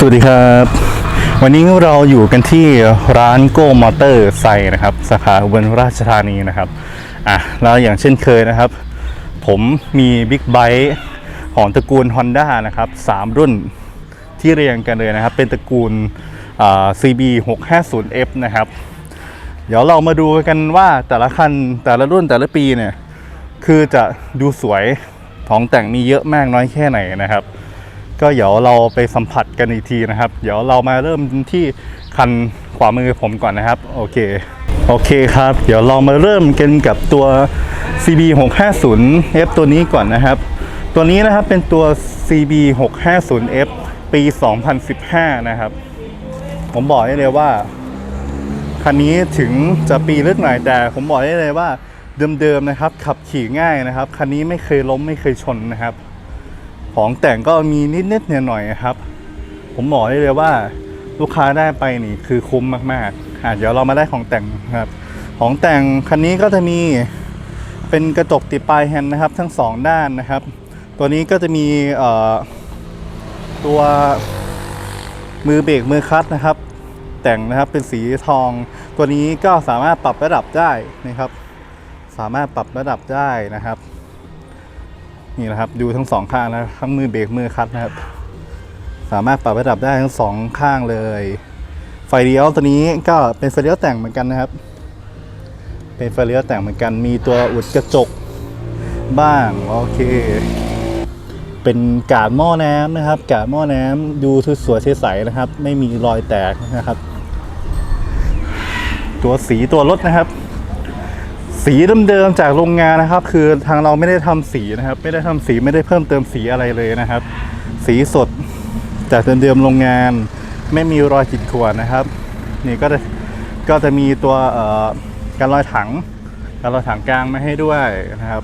สวัสดีครับ วันนี้เราอยู่กันที่ร้านโก้มอเตอร์ไซนะครับ สาขาอุบลราชธานีนะครับอะแล้วอย่างเช่นเคยนะครับ ผมมีบิ๊กไบค์ของตระกูล Honda นะครับ 3 รุ่นที่เรียงกันเลยนะครับ เป็นตระกูลอ่า CB 650F นะครับ เดี๋ยวเรามาดูกันว่าแต่ละคันแต่ละรุ่นแต่ละปีเนี่ย คือจะดูสวยของแต่งมีเยอะมากน้อยแค่ไหนนะครับ ก็เดี๋ยวเราไปสัมผัสกันอีกทีนะครับ เดี๋ยวเรามาเริ่มที่คันขวามือผมก่อนนะครับ โอเค โอเคครับ เดี๋ยวเรามาเริ่มกันกับตัว CB 650F ตัวนี้ก่อนนะครับ ตัวนี้นะครับเป็นตัว CB 650F ปี 2015 นะครับ ผมบอกได้เลยว่า คันนี้ถึงจะปีเลือดใหม่แต่ ผมบอกได้เลยว่าเดิมๆนะครับ ขับขี่ง่ายนะครับ คันนี้ไม่เคยล้มไม่เคยชนนะครับ ของแต่งก็มีนิดๆหน่อยๆครับ ผมบอกได้เลยว่าลูกค้าได้ไปนี่คือคุ้มมากๆอะเดี๋ยวเรามาได้ของแต่งครับ ของแต่งคันนี้ก็จะมีเป็นกระจกติดปลายแฮนด์นะครับ ทั้งสองด้านนะครับ ตัวนี้ก็จะมีตัวมือเบรกมือคัตนะครับ แต่งนะครับเป็นสีทอง ตัวนี้ก็สามารถปรับระดับได้นะครับ สามารถปรับระดับได้นะครับ นี่นะครับดูทั้งสองข้างนะครับทั้งมือเบรกมือคลัตช์นะครับ สามารถปรับระดับได้ทั้งสองข้างเลย ไฟเลี้ยวตัวนี้ก็เป็นไฟเลี้ยวแต่งเหมือนกันนะครับ เป็นไฟเลี้ยวแต่งเหมือนกันมีตัวอุดกระจกบ้างโอเค เป็นกาดหม้อน้ำนะครับ กาดหม้อน้ำดูสวยใสนะครับ ไม่มีรอยแตกนะครับ ตัวสีตัวรถนะครับ สีเดิมๆจากโรงงานนะครับ คือทางเราไม่ได้ทำสีนะครับ ไม่ได้ทำสีไม่ได้เพิ่มเติมสีอะไรเลยนะครับ สีสดจากเดิมๆโรงงาน ไม่มีรอยขีดข่วนนะครับ นี่ก็จะก็จะมีตัวการรอยถัง การรอยถังกลางมาให้ด้วยนะครับ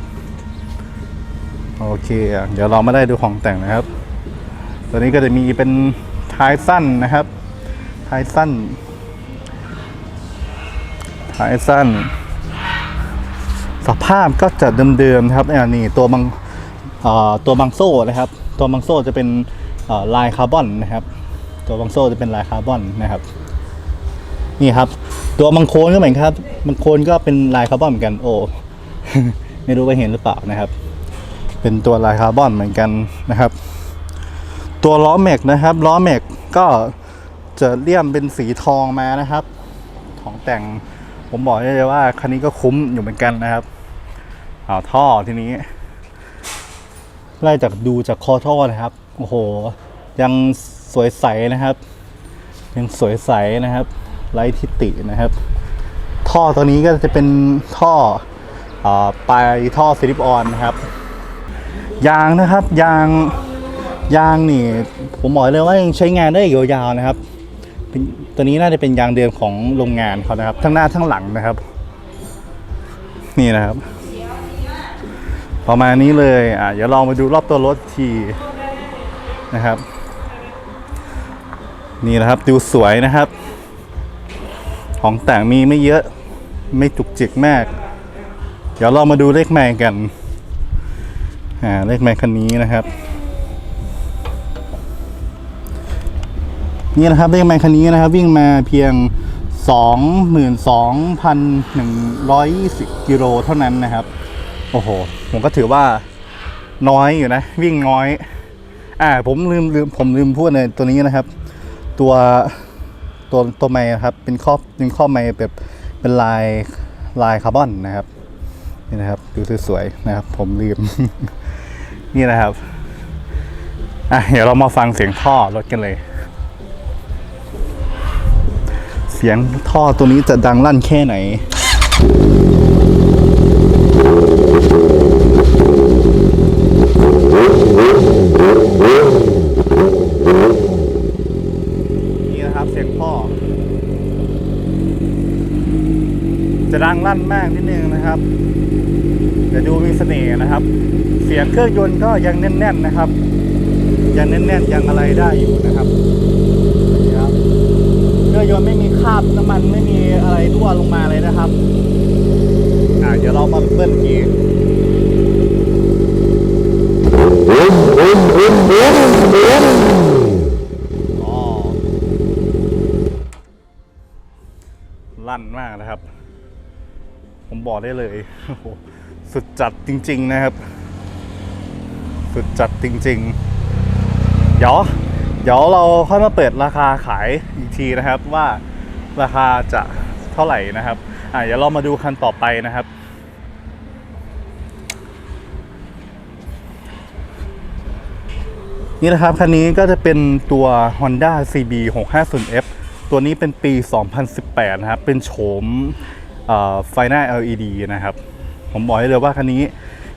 โอเค เดี๋ยวเรามาได้ดูของแต่งนะครับ ตัวนี้ก็จะมีเป็นท้ายสั้นนะครับ ท้ายสั้น ท้ายสั้น สภาพก็จะเดิมๆนะครับอ่านี่ตัวบังตัวบังโซ่นะครับ ตัวบังโซ่จะเป็นลายคาร์บอนนะครับ ตัวบังโซ่จะเป็นลายคาร์บอนนะครับนี่ครับ ตัวบังโคนก็เหมือนครับบังโคนก็เป็นลายคาร์บอนเหมือนกันโอ้ไม่รู้ว่าเห็นหรือเปล่านะครับ เป็นตัวลายคาร์บอนเหมือนกันนะครับ ตัวล้อแม็กนะครับล้อแม็กก็จะเลี่ยมเป็นสีทองมานะครับ ของแต่ง ผมบอกได้เลยว่าคันนี้ก็คุ้มอยู่เหมือนกันนะครับเอาท่อทีนี้ ไล่จากดูจากคอท่อนะครับ โอ้โห ยังสวยใสนะครับ ยังสวยใสนะครับ ไร้ทิฏฐินะครับ ท่อตัวนี้ก็จะเป็นท่ออปลายท่อซิลิปออนนะครับ ยางนะครับยางยางนี่ ผมบอกเลยว่ายังใช้งานได้ยาวๆนะครับ ตัวนี้น่าจะเป็นยางเดิมของโรงงานเขานะครับ ทั้งหน้าทั้งหลังนะครับ นี่นะครับ ประมาณนี้เลยอะเดี๋ยวลองมาดูรอบตัวรถทีนะครับ นี่นะครับดูสวยนะครับ ของแต่งมีไม่เยอะไม่จุกจิกมาก เดี๋ยวเรามาดูเลขแม่กันอ่าเลขแม่คันนี้นะครับ นี่นะครับเลขแมนคันนี้นะครับ วิ่งมาเพียง 22,120 กิโลเท่านั้นนะครับ โอ้โห ผมก็ถือว่าน้อยอยู่นะ วิ่งน้อย อ่า ผมลืมลืมผมลืมพูดในตัวนี้นะครับ ตัวตัวตัวไม้ครับ เป็นครอบเป็นครอบไม้แบบเป็นลายลายคาร์บอนนะครับนี่นะครับดูสวยๆนะครับ ผมลืม นี่นะครับอะเดี๋ยวเรามาฟังเสียงท่อรถกันเลย สียงท่อตัวนี้จะดังลั่นแค่ไหน นี่นะครับเสียงท่อ จะดังลั่นมากนิดนึงนะครับแต่ดูมีเสน่ห์นะครับ เสียงเครื่องยนต์ก็ยังแน่น ๆ นะครับ ยังแน่น ๆ ยังอะไรได้อยู่นะครับ รือยนต์ไม่มีคราบน้ำมันไม่มีอะไรรั่วลงมาเลยนะครับ อ่าเดี๋ยวเรามาเบิ้ลกียร์ลั่นมากนะครับ ผมบอกได้เลย สุดจัดจริง ๆ นะครับ สุดจัดจริง ๆ เดี๋ยว เดี๋ยวเราค่อยมาเปิดราคาขายอีกทีนะครับว่าราคาจะเท่าไหร่นะครับอะเดี๋ยวเรามาดูคันต่อไปนะครับ นี่นะครับคันนี้ก็จะเป็นตัว Honda CB 650F ตัวนี้เป็นปี 2018 นะครับ เป็นโฉมไฟหน้า LED นะครับ ผมบอกให้เลยว่าคันนี้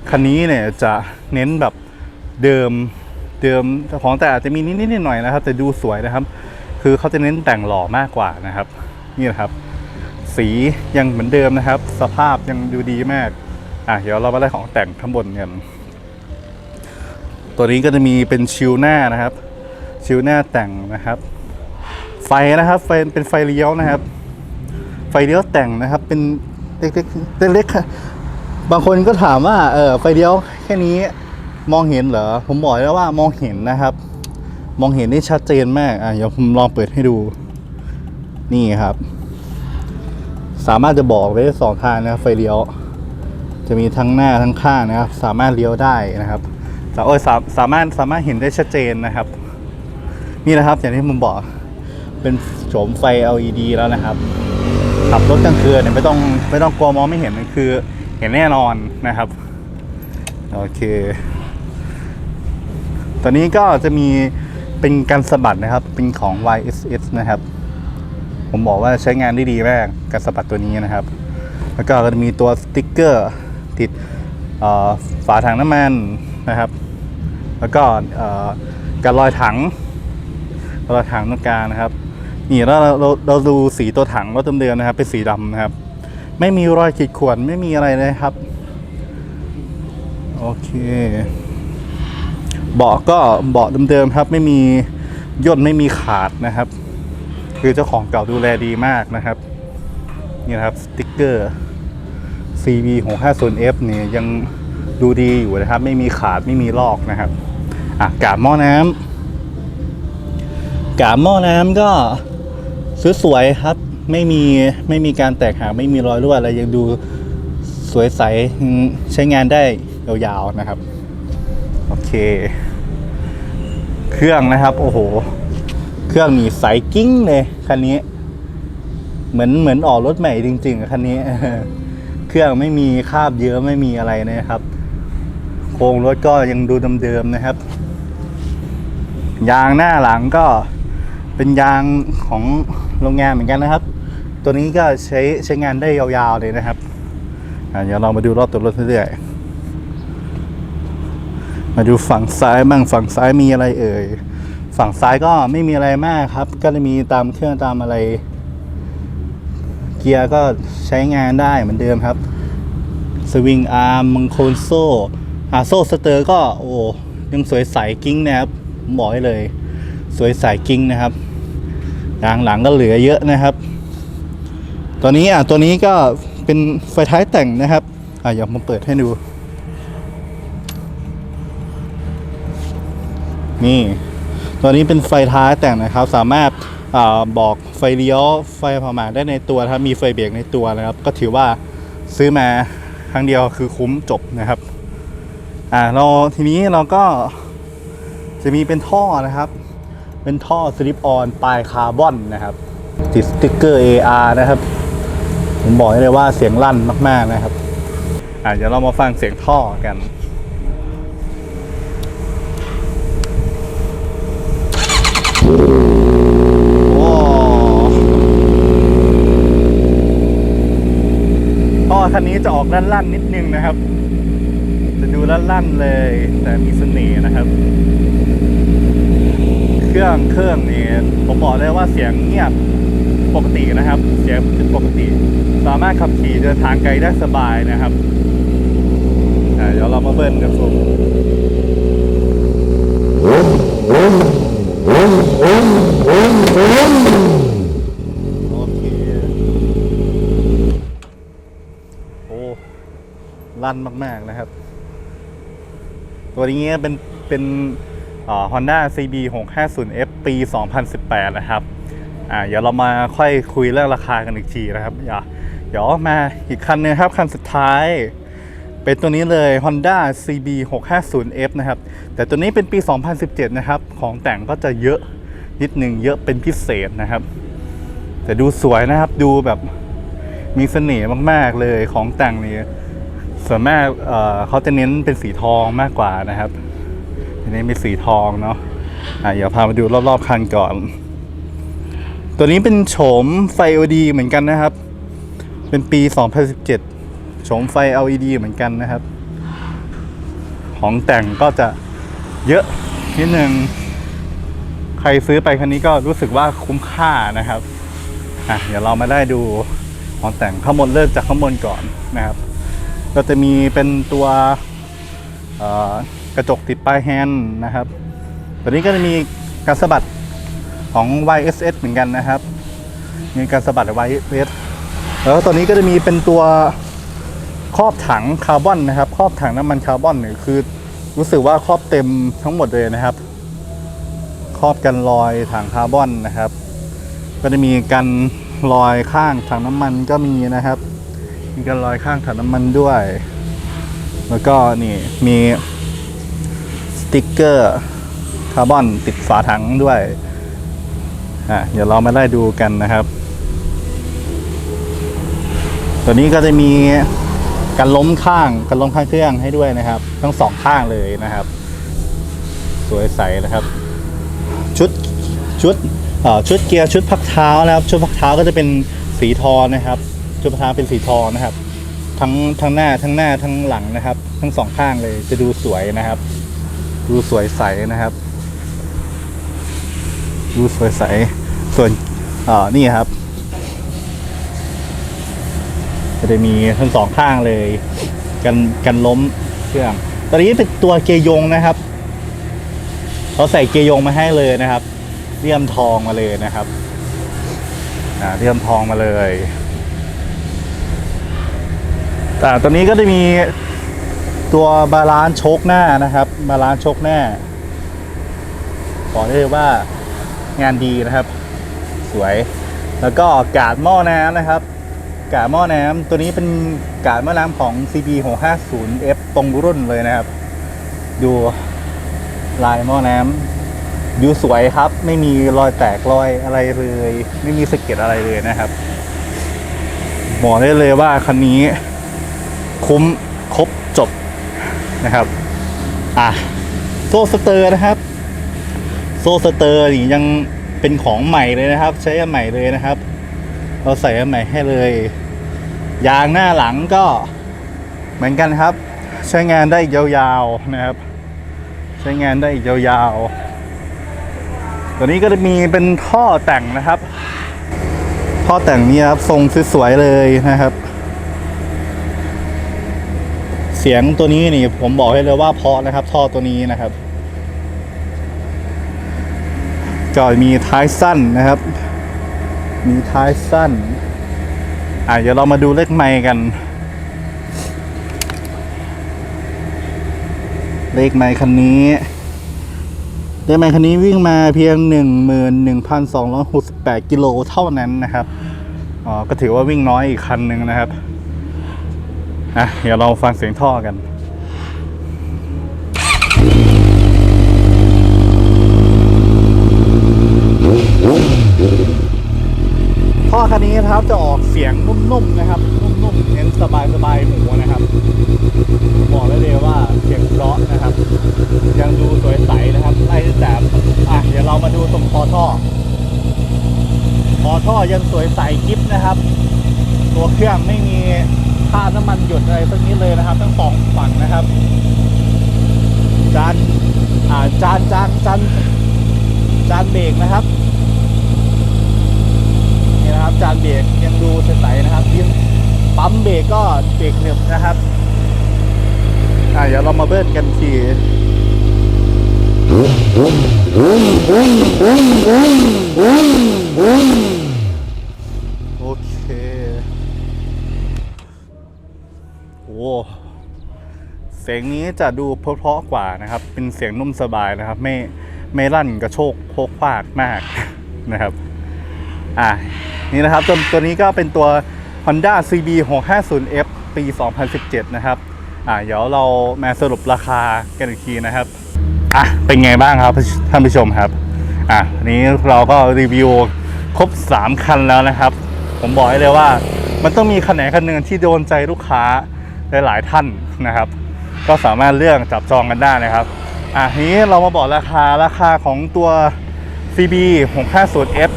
คันนี้เนี่ยจะเน้นแบบเดิม เดิมของแต่อาจจะมีนิดๆหน่อยๆนะครับ แต่ดูสวยนะครับ คือเขาจะเน้นแต่งหล่อมากกว่านะครับ นี่นะครับ สียังเหมือนเดิมนะครับ สภาพยังดูดีมากอะเดี๋ยวเรามาได้ของแต่งข้างบนกันตัวนี้ก็จะมีเป็นชิวหน้านะครับ ชิวหน้าแต่งนะครับ ไฟนะครับไฟเป็นไฟเลี้ยวนะครับ ไฟเลี้ยวแต่งนะครับ เป็นเล็กๆเล็กๆบางคนก็ถามว่าเออไฟเลี้ยวแค่นี้ มองเห็นเหรอ ผมบอกแล้วว่ามองเห็นนะครับ มองเห็นได้ชัดเจนมากอะเดี๋ยวผมลองเปิดให้ดู นี่ครับ สามารถจะบอกได้สองทางนะครับไฟเลี้ยว จะมีทั้งหน้าทั้งข้างนะครับ สามารถเลี้ยวได้นะครับสาโอ้ยสาสามารถสามารถเห็นได้ชัดเจนนะครับ นี่นะครับอย่างที่ผมบอก เป็นโฉมไฟ LED แล้วนะครับขับรถกลางคืนเนี่ยไม่ต้องไม่ต้องกลัวมองไม่เห็นคือเห็นแน่นอนนะครับ โอเค ตัวนี้ก็จะมีเป็นการสะบัดนะครับ เป็นของ YSS นะครับ ผมบอกว่าใช้งานได้ดีมากการสะบัดตัวนี้นะครับ แล้วก็จะมีตัวสติ๊กเกอร์ติดฝาถังน้ำมันนะครับ แล้วก็การลอยถังรอยถังตรงกลางนะครับนี่เราเราเราดูสีตัวถังรถเดิมๆนะครับ เป็นสีดำนะครับ ไม่มีรอยขีดข่วนไม่มีอะไรเลยครับ โอเค เบาะก็เบาะเดิมๆครับไม่มีย่นไม่มีขาดนะครับ คือเจ้าของเก่าดูแลดีมากนะครับนี่นะครับสติ๊กเกอร์ CB 650F เนี่ยยังดูดีอยู่นะครับ ไม่มีขาดไม่มีลอกนะครับอะกาบหม้อน้ำกาบหม้อน้ำก็สวยๆครับไม่มีไม่มีการแตกหักไม่มีรอยรั่วอะไรยังดูสวยใสใช้งานได้ยาวๆนะครับ โอเค เครื่องนะครับ โอ้โห เครื่องนี่ใสกิ้งเลยคันนี้ เหมือนเหมือนออกรถใหม่จริงๆคันนี้ เครื่องไม่มีคราบเยอะไม่มีอะไรนะครับ โครงรถก็ยังดูเดิมๆนะครับ ยางหน้าหลังก็เป็นยางของโรงงานเหมือนกันนะครับ ตัวนี้ก็ใช้ใช้งานได้ยาวๆเลยนะครับเดี๋ยวเรามาดูรอบตัวรถเรื่อยๆ มาดูฝั่งซ้ายบ้างฝั่งซ้ายมีอะไรเอ่ย ฝั่งซ้ายก็ไม่มีอะไรมากครับ ก็จะมีตามเครื่องตามอะไร เกียร์ก็ใช้งานได้เหมือนเดิมครับ สวิงอาร์มมังโคนโซ่อาโซ่สเตอร์ก็โอ้ยังสวยใสกิ้งนะครับบอกให้เลย สวยใสกิ้งนะครับยางหลังก็เหลือเยอะนะครับ ตัวนี้อะตัวนี้ก็เป็นไฟท้ายแต่งนะครับอะเดี๋ยวมาเปิดให้ดู นี่ ตัวนี้เป็นไฟท้ายแต่งนะครับ สามารถอาบอกไฟเลี้ยวไฟผ่าหมากได้ในตัวนะครับมีไฟเบรกในตัวนะครับ ก็ถือว่าซื้อมาครั้งเดียวคือคุ้มจบนะครับ อ่าเราทีนี้เราก็จะมีเป็นท่อนะครับ เป็นท่อสลิปออนปลายคาร์บอนนะครับติดสติ๊กเกอร์ AR นะครับ ผมบอกได้เลยว่าเสียงลั่นมาก ๆนะครับอ่าเดี๋ยวเรามาฟังเสียงท่อกัน โอ้ท่อ คันนี้จะออกลั่นๆนิดนึงนะครับ จะดูลั่นๆเลย แต่มีเสน่ห์นะครับ เครื่องเครื่องนี่ผมบอกเลยว่าเสียงเงียบปกตินะครับ เสียงปกติ สามารถขับขี่เดินทางไกลได้สบายนะครับเดี๋ยวเรามาเบิ้ลกันชม โอเค โอ้ ลั่นมากๆนะครับ ตัวนี้เป็นเป็นฮอนด้า CB 650 F ปี 2018 นะครับอ่าเดี๋ยวเรามาค่อยคุยเรื่องราคากันอีกทีนะครับเดี๋ยวมาอีกคันนึงครับ คันสุดท้าย เป็นตัวนี้เลย Honda CB 650F นะครับ แต่ตัวนี้เป็นปี 2017 นะครับ ของแต่งก็จะเยอะนิดหนึ่งเยอะเป็นพิเศษนะครับ แต่ดูสวยนะครับดูแบบมีเสน่ห์มาก ๆ เลยของแต่งนี่ ส่วนมากเอ่เขาจะเน้นเป็นสีทองมากกว่านะครับอันนี้เป็นสีทองเนาะอะเดี๋ยวพามาดูรอบๆคันก่อน ตัวนี้เป็นโฉมไฟ LED เหมือนกันนะครับ เป็นปี 2017 โฉมไฟ LED เหมือนกันนะครับ ของแต่งก็จะเยอะนิดนึง ใครซื้อไปคันนี้ก็รู้สึกว่าคุ้มค่านะครับอะเดี๋ยวเรามาได้ดูของแต่งข้างบนเริ่มจากข้างบนก่อนนะครับ ก็จะมีเป็นตัวกระจกติดปลายแฮนด์นะครับตัวนี้ก็จะมีการสะบัดของ YSS เหมือนกันนะครับ มีการสะบัด YSS แล้วตัวนี้ก็จะมีเป็นตัวครอบถังคาร์บอนนะครับ ครอบถังน้ำมันคาร์บอนเนี่ยคือรู้สึกว่าครอบเต็มทั้งหมดเลยนะครับ ครอบกันรอยถังคาร์บอนนะครับ ก็จะมีกันรอยข้างถังน้ำมันก็มีนะครับ มีกันรอยข้างถังน้ำมันด้วย แล้วก็นี่มีสติกเกอร์คาร์บอนติดฝาถังด้วยอะเดี๋ยวเรามาไล่ดูกันนะครับ ตัวนี้ก็จะมีการล้มข้างการล้มข้างเครื่องให้ด้วยนะครับ ทั้งสองข้างเลยนะครับ สวยใสนะครับ ชุดชุดเอ่อชุดเกียร์ชุดพักเท้านะครับ ชุดพักเท้าก็จะเป็นสีทองนะครับ ชุดพักเท้าเป็นสีทองนะครับ ทั้งทั้งหน้าทั้งหน้าทั้งหลังนะครับ ทั้งสองข้างเลยจะดูสวยนะครับ ดูสวยใสนะครับ ดูสวยใสส่วนอ่อนี่ครับ จะได้มีทั้งสองข้างเลย กันกันล้มเครื่องตอนนี้เป็นตัวเกยงนะครับเขาใส่เกยร์ยงมาให้เลยนะครับเลี่ยมทองมาเลยนะครับอ่าเลี่ยมทองมาเลย แต่ตัวนี้ก็จะมีตัวบาลานซ์ชคหน้านะครับบาลานซ์ชคหน้าบอกได้เลยว่างานดีนะครับ สวยแล้วก็กาดหม้อน้ำนะครับ กาดหม้อน้ำตัวนี้เป็นกาดหม้อน้ำของ CB 650F ตรงรุ่นเลยนะครับ ดูลายหม้อน้ำดูสวยครับ ไม่มีรอยแตกรอยอะไรเลย ไม่มีสะเก็ดอะไรเลยนะครับบอกได้เลยว่าคันนี้ คุ้มครบจบนะครับอะโซ่สเตอร์นะครับ โซ่สเตอร์นี่ยังเป็นของใหม่เลยนะครับ ใช้อันใหม่เลยนะครับ เราใส่อันใหม่ให้เลย ยางหน้าหลังก็เหมือนกันครับ ใช้งานได้อีกยาวๆนะครับ ใช้งานได้อีกยาวๆตัวนี้ก็จะมีเป็นท่อแต่งนะครับ ท่อแต่งนี้ครับทรงสวยๆเลยนะครับ สียงตัวนี้นี่ผมบอกให้เลยว่าเพราะนะครับ ท่อตัวนี้นะครับ ก็มีท้ายสั้นนะครับ มีท้ายสั้น อะเดี๋ยวเรามาดูเลขไมค์กัน เลขไมค์คันนี้ เลขไมค์คันนี้วิ่งมาเพียง 11,268กิโลเท่านั้นนะครับ อ๋อ ก็ถือว่าวิ่งน้อยอีกคันหนึ่งนะครับ อะเดี๋ยวเราฟังเสียงท่อกันท่อคันนี้นะครับจะออกเสียงนุ่มๆนะครับนุ่มๆเน้นสบายๆหูนะครับบอกได้เลยว่าเสียงเพราะนะครับ ยังดูสวยใสนะครับไล่แต่อะเดี๋ยวเรามาดูตรงคอท่อคอท่อยังสวยใสกิฟนะครับ ตัวเครื่องไม่มีาน้ำมันหยดอะไรสักนิดเลยนะครับ ทั้งสองฝั่งนะครับ จานอ่าจานจานจานจานเบรกนะครับนี่นะครับ จานเบรกยังดูใสๆนะครับยิ่งปั๊มเบรกก็เบรกหนึบนะครับอ่าเดี๋ยวเรามาเบิ้ลกันทีโอเคโอ้ เสียงนี้จะดูเพราะๆกว่านะครับ เป็นเสียงนุ่มสบายนะครับ ไม่ไม่ลั่นกระโชกโคกพากมากนะครับ อะนี่นะครับตัวตัวนี้ก็เป็นตัว Honda CB 650F ปี 2017 นะครับ อะเดี๋ยวเรามาสรุปราคากันอีกทีนะครับอะเป็นไงบ้างครับท่านผู้ชมครับ อะนนี้เราก็รีวิวครบ 3 คันแล้วนะครับ ผมบอกให้เลยว่ามันต้องมีคันไหนคันหนึ่งที่โดนใจลูกค้าหลายๆท่านนะครับ ก็สามารถเลือกจับจองกันได้นะครับอะนี้เรามาบอกราคาราคาของตัว CB 650F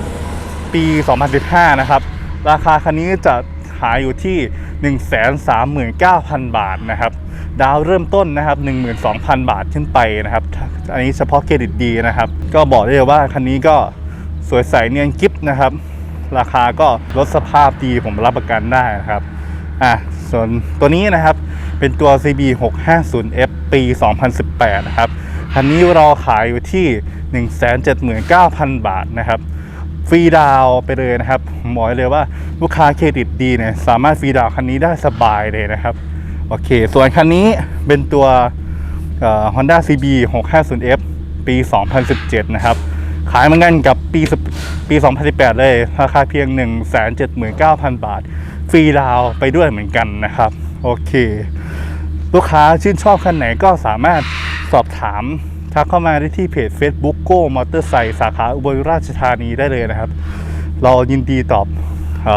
ปี 2015 นะครับ ราคาคันนี้จะขายอยู่ที่ 139,000 บาทนะครับ ดาวเริ่มต้นนะครับ 12,000 บาทขึ้นไปนะครับ อันนี้เฉพาะเครดิตดีนะครับ ก็บอกได้เลยว่าคันนี้ก็สวยใสเนียนกิฟนะครับ ราคาก็ลดสภาพดีผมรับประกันได้นะครับ อะ ส่วนตัวนี้นะครับ เป็นตัว CB 650F ปี 2018 นะครับ คันนี้เราขายอยู่ที่ 179,000 บาทนะครับฟรีดาวไปเลยนะครับผมบอกเลยว่าลูกค้าเครดิตดีเนี่ยสามารถฟรีดาวคันนี้ได้สบายเลยนะครับ โอเค ส่วนคันนี้เป็นตัวเอ่อ Honda CB 650F ปี 2017 นะครับ ขายเหมือนกันกับปีปี 2018 เลย ราคาเพียง 179,000 บาท ฟรีดาวไปด้วยเหมือนกันนะครับ โอเค ลูกค้าชื่นชอบคันไหนก็สามารถสอบถามทักเข้ามาได้ที่เพจ Facebook Go Motorcycle สาขาอุบลราชธานีได้เลยนะครับ เรายินดีตอบอ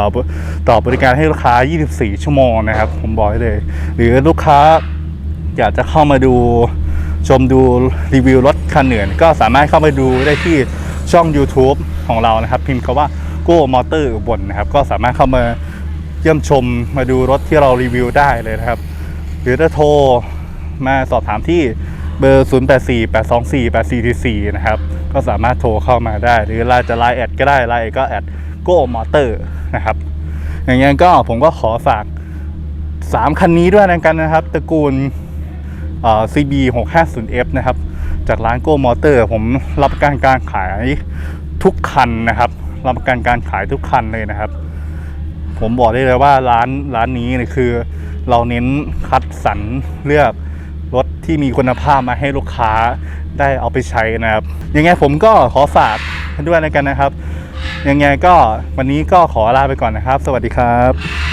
ตอบบริการให้ลูกค้า 24 ชั่วโมงนะครับ ผมบอกให้เลย หรือลูกค้าอยากจะเข้ามาดูชมดูรีวิวรถคันเหนือนก็สามารถเข้ามาดูได้ที่ช่อง YouTube ของเรานะครับ พิมพ์คำว่า Go Motor อุบลนะครับ ก็สามารถเข้ามา เยี่ยมชมมาดูรถที่เรารีวิวได้เลยนะครับ หรือถ้าโทรมาสอบถามที่เบอร์ 0848248444 นะครับ ก็สามารถโทรเข้ามาได้ หรือไลน์จะไลน์แอดก็ได้ไลน์ก็แอดโก้มอเตอร์นะครับ อย่างเงี้ยก็ผมก็ขอฝาก 3 คันนี้ด้วยนะกันนะครับ ตระกูล CB 650F นะครับ จากร้านโก้มอเตอร์ ผมรับประกันการขายทุกคันนะครับ รับประกันการขายทุกคันเลยนะครับ ผมบอกได้เลยว่าร้านร้านนี้เนี่ยคือ เราเน้นคัดสรรเลือกรถที่มีคุณภาพมาให้ลูกค้าได้เอาไปใช้นะครับ ยังไงผมก็ขอฝากด้วยนะกันนะครับ ยังไงก็วันนี้ก็ขอลาไปก่อนนะครับ สวัสดีครับ